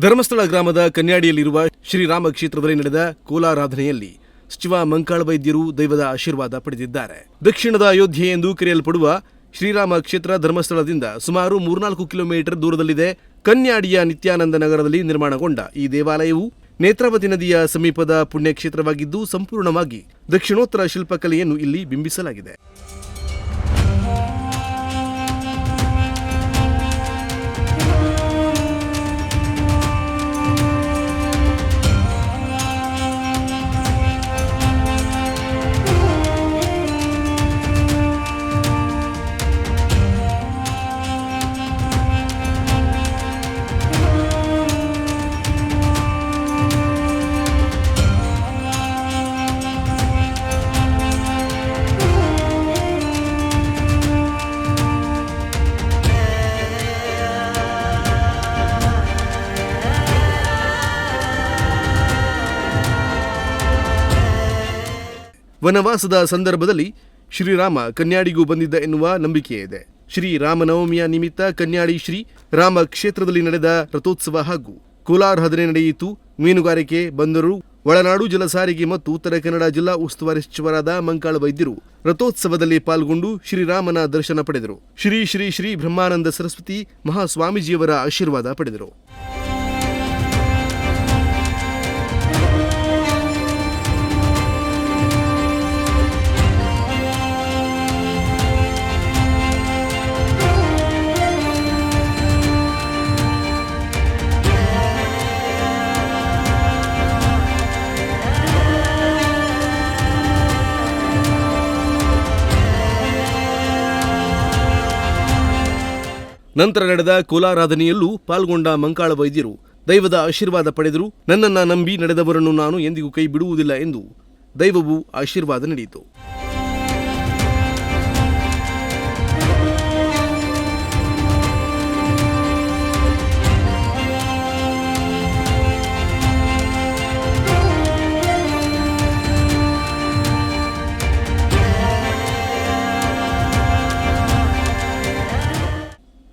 ಧರ್ಮಸ್ಥಳ ಗ್ರಾಮದ ಕನ್ಯಾಡಿಯಲ್ಲಿರುವ ಶ್ರೀರಾಮ ಕ್ಷೇತ್ರದಲ್ಲಿ ನಡೆದ ಕೋಲಾರಾಧನೆಯಲ್ಲಿ ಸಚಿವ ಮಂಕಾಳ ವೈದ್ಯರು ದೈವದ ಆಶೀರ್ವಾದ ಪಡೆದಿದ್ದಾರೆ. ದಕ್ಷಿಣದ ಅಯೋಧ್ಯೆ ಎಂದು ಕರೆಯಲ್ಪಡುವ ಶ್ರೀರಾಮ ಕ್ಷೇತ್ರ ಧರ್ಮಸ್ಥಳದಿಂದ ಸುಮಾರು ಮೂರ್ನಾಲ್ಕು ಕಿಲೋಮೀಟರ್ ದೂರದಲ್ಲಿದೆ ಕನ್ಯಾಡಿಯ ನಿತ್ಯಾನಂದ ನಗರದಲ್ಲಿ ನಿರ್ಮಾಣಗೊಂಡ ಈ ದೇವಾಲಯವು ನೇತ್ರಾವತಿ ನದಿಯ ಸಮೀಪದ ಪುಣ್ಯಕ್ಷೇತ್ರವಾಗಿದ್ದು ಸಂಪೂರ್ಣವಾಗಿ ದಕ್ಷಿಣೋತ್ತರ ಶಿಲ್ಪಕಲೆಯನ್ನು ಇಲ್ಲಿ ಬಿಂಬಿಸಲಾಗಿದೆ. ವನವಾಸದ ಸಂದರ್ಭದಲ್ಲಿ ಶ್ರೀರಾಮ ಕನ್ಯಾಡಿಗೂ ಬಂದಿದ್ದ ಎನ್ನುವ ನಂಬಿಕೆ ಇದೆ. ಶ್ರೀ ರಾಮನವಮಿಯ ನಿಮಿತ್ತ ಕನ್ಯಾಡಿ ಶ್ರೀ ರಾಮ ಕ್ಷೇತ್ರದಲ್ಲಿ ನಡೆದ ರಥೋತ್ಸವ ಹಾಗೂ ಕೋಲಾರಹದನೆ ನಡೆಯಿತು. ಮೀನುಗಾರಿಕೆ ಬಂದರು. ಒಳನಾಡು ಜಲಸಾರಿಗೆ ಮತ್ತು ಉತ್ತರ ಕನ್ನಡ ಜಿಲ್ಲಾ ಉಸ್ತುವಾರಿ ಸಚಿವರಾದ ಮಂಕಾಳ ವೈದ್ಯರು ರಥೋತ್ಸವದಲ್ಲಿ ಪಾಲ್ಗೊಂಡು ಶ್ರೀರಾಮನ ದರ್ಶನ ಪಡೆದರು. ಶ್ರೀ ಶ್ರೀ ಶ್ರೀ ಬ್ರಹ್ಮಾನಂದ ಸರಸ್ವತಿ ಮಹಾಸ್ವಾಮೀಜಿಯವರ ಆಶೀರ್ವಾದ ಪಡೆದರು. ನಂತರ ನಡೆದ ಕೋಲಾರಾಧನೆಯಲ್ಲೂ ಪಾಲ್ಗೊಂಡ ಮಂಕಾಳ ವೈದ್ಯರು ದೈವದ ಆಶೀರ್ವಾದ ಪಡೆದರು. ನನ್ನನ್ನ ನಂಬಿ ನಡೆದವರನ್ನು ನಾನು ಎಂದಿಗೂ ಕೈ ಬಿಡುವುದಿಲ್ಲ ಎಂದು ದೈವವು ಆಶೀರ್ವಾದ ನೀಡಿತು.